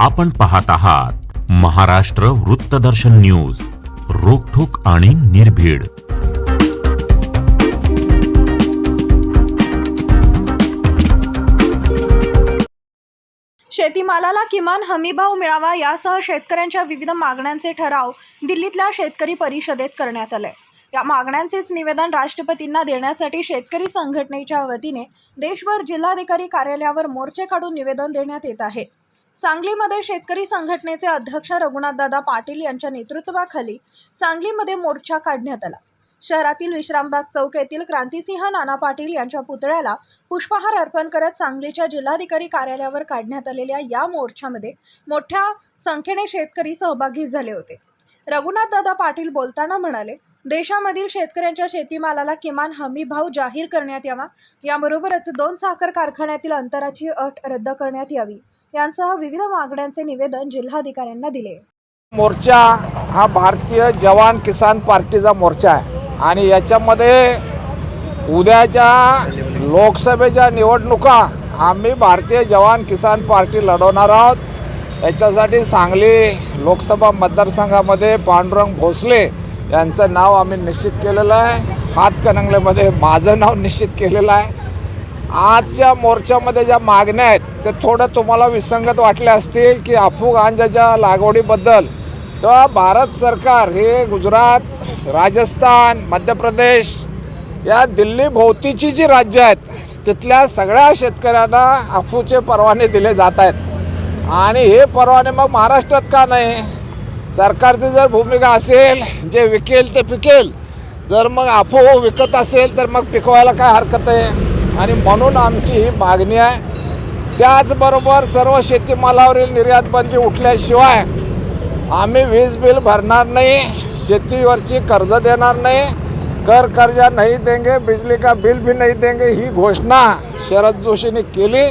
आपण पाहत आहात महाराष्ट्र वृत्तदर्शन न्यूज रोखोक आणि निर्भीड. शेतीमालाला किमान हमीभाव मिळावा यासह शेतकऱ्यांच्या विविध मागण्यांचे ठराव दिल्लीतल्या शेतकरी परिषदेत करण्यात आले. या मागण्यांचेच निवेदन राष्ट्रपतींना देण्यासाठी शेतकरी संघटनेच्या वतीने देशभर जिल्हाधिकारी कार्यालयावर मोर्चे काढून निवेदन देण्यात येत आहे. सांगलीमध्ये शेतकरी संघटनेचे अध्यक्ष रघुनाथदादा पाटील यांच्या नेतृत्वाखाली सांगलीमध्ये मोर्चा काढण्यात आला. शहरातील विश्रामबाग चौक येथील क्रांतिसिंह नाना पाटील यांच्या पुतळ्याला पुष्पहार अर्पण करत सांगलीच्या जिल्हाधिकारी कार्यालयावर काढण्यात आलेल्या या मोर्चामध्ये मोठ्या संख्येने शेतकरी सहभागी झाले होते. रघुनाथदादा पाटील बोलताना म्हणाले देशामधील शेतकऱ्यांच्या शेतीमालाला किमान हमी भाव जाहीर करण्यात यावा. याबरोबरच दोन साखर कारखान्यातील अंतराची अट रद्द करण्यात यावी. यांसह विविध मागण्यांचे निवेदन जिल्हाधिकाऱ्यांना दिले. मोर्चा हा भारतीय जवान किसान पार्टीचा मोर्चा आहे. आणि याच्यामध्ये उद्याच्या लोकसभेच्या निवडणुका आम्ही भारतीय जवान किसान पार्टी लढवणार आहोत. याच्यासाठी सांगली लोकसभा मतदारसंघामध्ये पांडुरंग भोसले यांचं नाव आम्ही निश्चित केलेलं आहे. हातकणंगलेमध्ये माझं नाव निश्चित केलेलं आहे. आजच्या मोर्चामध्ये ज्या मागण्या आहेत ते थोडं तुम्हाला विसंगत वाटले असतील की अफू गांजाच्या लागवडीबद्दल. तर भारत सरकार हे गुजरात राजस्थान मध्य प्रदेश या दिल्ली भोवतीची जी राज्य आहेत तिथल्या सगळ्या शेतकऱ्यांना अफूचे परवाने दिले जात आहेत. आणि हे परवाने मग महाराष्ट्रात का नाही? सरकारची जर भूमिका असेल जे विकेल ते पिकेल. जर मग अफू विकत असेल तर मग पिकवायला काय हरकत आहे? आणि म्हणून आमची ही मागणी आहे. त्याचबरोबर सर्व शेतीमालावरील निर्यातबंदी उठल्याशिवाय आम्ही वीज बिल भरणार नाही शेतीवरची कर्ज देणार नाही कर कर्जा नाही देंगे बिजली का बिल भी नाही देंगे ही घोषणा शरद जोशीने केली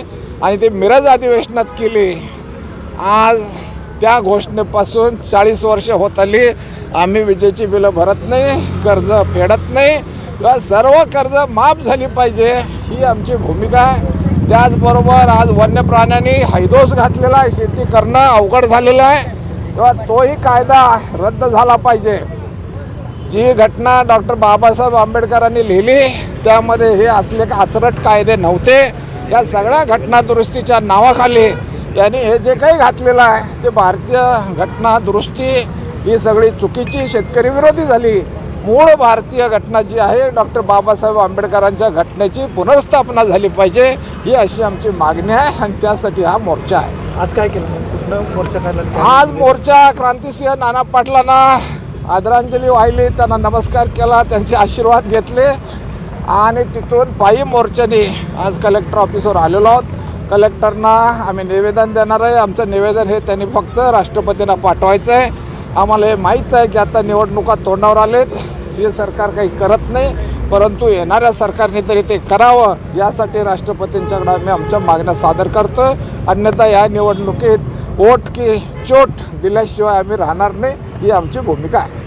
आणि ती मिरज अधिवेशनात केली. आज त्या घोषणेपासून चाळीस वर्ष होत आली. आम्ही विजेची बिलं भरत नाही कर्ज फेडत नाही. किंवा सर्व कर्ज माफ झाली पाहिजे ही आमची भूमिका आहे. त्याचबरोबर आज वन्य प्राण्यांनी हैदोस घातलेला आहे शेती करणं अवघड झालेलं आहे. किंवा तोही कायदा रद्द झाला पाहिजे. जी घटना डॉक्टर बाबासाहेब आंबेडकरांनी लिहिली त्यामध्ये हे असले आचरट कायदे नव्हते. या सगळ्या घटना दुरुस्तीच्या नावाखाली यांनी हे जे काही घातलेलं आहे ते भारतीय घटना दुरुस्ती ही सगळी चुकीची शेतकरी विरोधी झाली. मूळ भारतीय घटना जी आहे डॉक्टर बाबासाहेब आंबेडकरांच्या घटनेची पुनर्स्थापना झाली पाहिजे ही अशी आमची मागणी आहे आणि त्यासाठी हा मोर्चा आहे. आज काय केलं? कुठनं मोर्चा काढला? काय? आज मोर्चा क्रांतिसिंह नाना पाटलांना आदरांजली वाहिली त्यांना नमस्कार केला त्यांचे आशीर्वाद घेतले. आणि तिथून पायी मोर्चाने आज कलेक्टर ऑफिसवर आलेलो आहोत. कलेक्टरना आम्ही निवेदन देणार आहे. आमचं निवेदन हे त्यांनी फक्त राष्ट्रपतींना पाठवायचं आहे. आम्हाला हे माहीत आहे की आता निवडणुका तोंडावर आलेत. हे सरकार काही करत नाही परंतु येणाऱ्या सरकारने तरी ते करावं. यासाठी राष्ट्रपतींच्याकडे आम्ही आमच्या मागण्या सादर करतो अन्यथा या निवडणुकीत वोट की चोट दिल्याशिवाय आम्ही राहणार नाही. ही आमची भूमिका आहे.